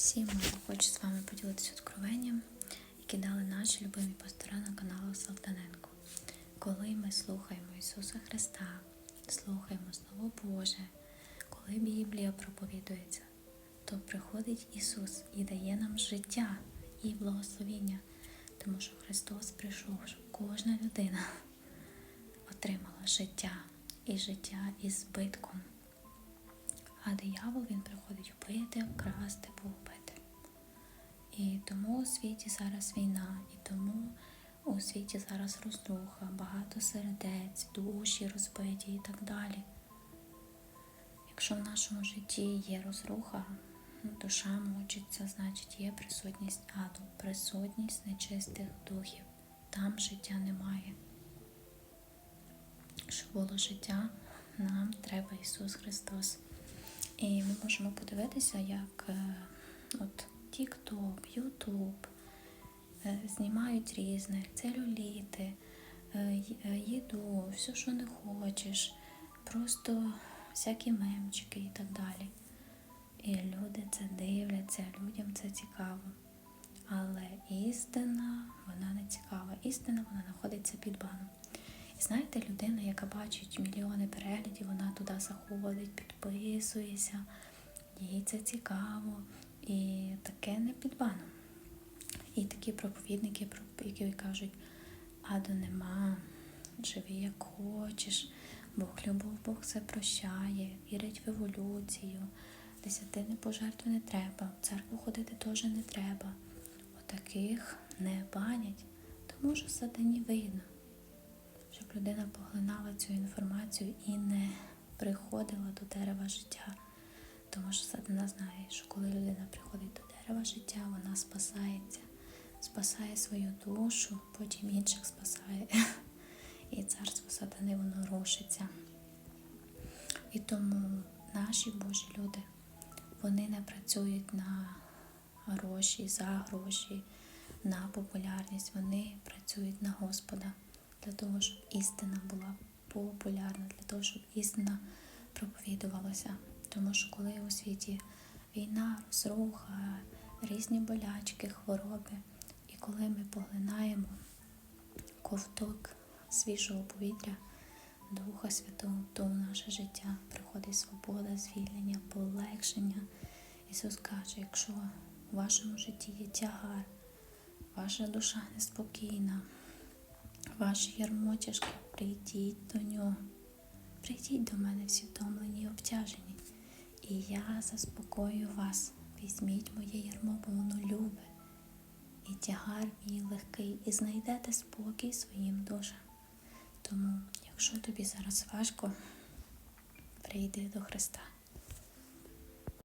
Всім хочу з вами поділитися откровенням, які дали наші любимі пастора на каналу Салтаненко. Коли ми слухаємо Ісуса Христа, слухаємо Слово Боже, коли Біблія проповідується, то приходить Ісус і дає нам життя і благословіння, тому що Христос прийшов, щоб кожна людина отримала життя і життя із збитком. А диявол він приходить вбити, вкрасти, погубити. І тому у світі зараз війна, і тому у світі зараз розруха, багато сердець, душі розбиті і так далі. Якщо в нашому житті є розруха, ну, душа мучиться, значить є присутність аду, присутність нечистих духів. Там життя немає. Щоб було життя, нам треба Ісус Христос. І ми можемо подивитися, як TikTok, YouTube е, знімають різних целюліти, е, е, їду, все, що не хочеш, просто всякі мемчики і так далі. І люди це дивляться, людям це цікаво. Але істина, вона не цікава. Істина вона знаходиться під баном. І знаєте, людина, яка бачить мільйони переглядів, вона туди заходить, підписується, їй це цікаво. І під баном. І такі проповідники, які кажуть, аду нема, живи як хочеш, Бог любов, Бог все прощає, вірить в еволюцію, десятини пожертви не треба, в церкву ходити теж не треба. Отаких не банять, тому що сатані видно щоб людина поглинала цю інформацію і не приходила до дерева життя. Тому що сатана знає, що коли людина приходить до дерева життя, вона спасається, спасає свою душу, потім інших спасає. І царство сатани воно рушиться. І тому наші Божі люди, вони не працюють на гроші, за гроші, на популярність. Вони працюють на Господа для того, щоб істина була популярна, для того, щоб істина проповідувалася. Тому що коли у світі війна, розруха, різні болячки, хвороби, і коли ми поглинаємо ковток свіжого повітря, Духа Святого, то в наше життя приходить свобода, звільнення, полегшення. Ісус каже, якщо в вашому житті є тягар, ваша душа неспокійна, ваше ярмо прийдіть до нього. Прийдіть до мене всі втомлені і обтяжені, і я заспокою вас. Візьміть моє ярмо, бо воно любе, і тягар мій легкий, і знайдете спокій своїм душам. Тому, якщо тобі зараз важко, прийди до Христа.